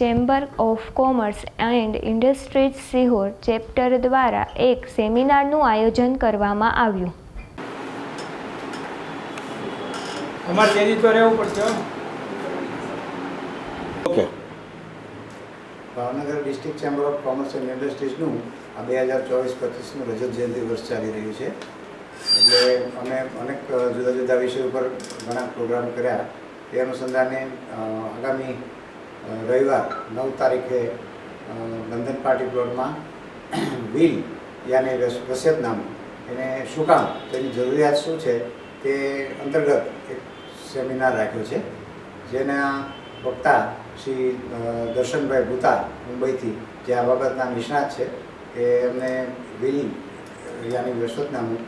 Chamber of commerce and industries Sihor chapter દ્વારા એક સેમિનારનું આયોજન કરવામાં આવ્યું. અમારે તેની તો રહેવું પડશે okay. Bhavnagar district chamber of commerce and ઇન્ડસ્ટ્રીઝનું આ બે હજાર ચોવીસ પચીસનું રજત જયંતિ વર્ષ ચાલી રહ્યું છે. એટલે અમે અનેક જુદા જુદા વિષયો ઉપર ઘણા પ્રોગ્રામ કર્યા. તે અનુસંધાને આગામી રવિવાર, નવ તારીખે બંધન પાર્ટી પ્લોટમાં વ્હીલ યાને વસિયતનામું એને શું કામ? તેની જરૂરિયાત શું છે? તે અંતર્ગત એક સેમિનાર રાખ્યો છે, જેના વક્તા શ્રી દર્શનભાઈ ભૂતા મુંબઈથી, જે આ બાબતના નિષ્ણાત છે કે એમને વ્હીલ યાની વસિયતનામું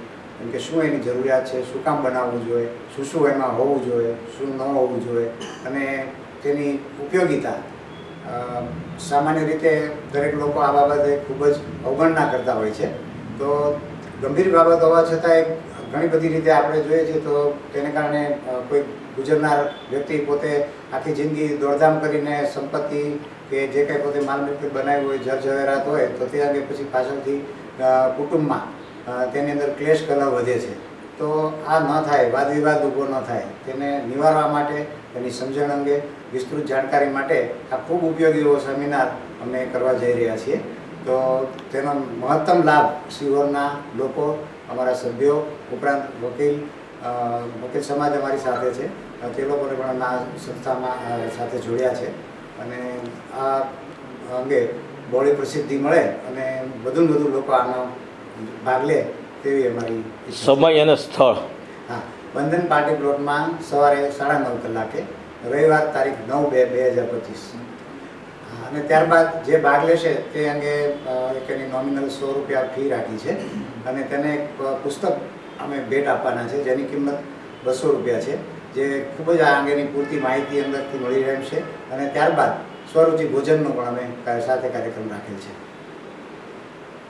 એમ કે શું એની જરૂરિયાત છે? શું કામ બનાવવું જોઈએ? શું શું એમાં હોવું જોઈએ? શું ન હોવું જોઈએ? અને તેની ઉપયોગિતા સામાન્ય રીતે દરેક લોકો આ બાબતે ખૂબ જ અવગણના કરતા હોય છે. તો ગંભીર બાબત હોવા છતાંય ઘણી બધી રીતે આપણે જોઈએ છીએ તો તેને કારણે કોઈ ગુજરનાર વ્યક્તિ પોતે આખી જિંદગી દોડધામ કરીને સંપત્તિ કે જે કંઈ પોતે માલમિલકત બનાવી હોય જરજવેરાત હોય, તો તે અંગે પછી પાછળથી કુટુંબમાં તેની અંદર ક્લેશ કલહ વધે છે. તો આ ન થાય વાદ વિવાદ ઊભો ન થાય. તેને નિવારવા માટે, તેની સમજણ અંગે વિસ્તૃત જાણકારી માટે આ ખૂબ ઉપયોગી એવો સેમિનાર અમે કરવા જઈ રહ્યા છીએ. તો તેનો મહત્તમ લાભ સિહોરના લોકો, અમારા સભ્યો, ઉપરાંત વકીલ વકીલ સમાજ અમારી સાથે છે. તે લોકોને પણ આ સંસ્થામાં સાથે જોડ્યા છે. અને આ અંગે બહોળી પ્રસિદ્ધિ મળે અને વધુ ને વધુ લોકો આનો ભાગ લે તેવી અમારી સમય અને સ્થળ. હા બંધન પાર્ટી પ્લોટમાં સવારે સાડા નવ કલાકે રવિવાર તારીખ નવ બે બે હજાર પચીસ. અને ત્યારબાદ જે ભાગ લેશે તે અંગે એક એની નોમિનલ સો રૂપિયા ફી રાખી છે. અને તેને એક પુસ્તક અમે ભેટ આપવાના છે જેની કિંમત બસો રૂપિયા છે જે ખૂબ જ આ અંગેની પૂરતી માહિતી અંદરથી મળી રહેશે અને ત્યારબાદ સ્વરૂચિ ભોજનનો પણ અમે સાથે કાર્યક્રમ રાખેલ છે.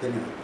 ધન્યવાદ.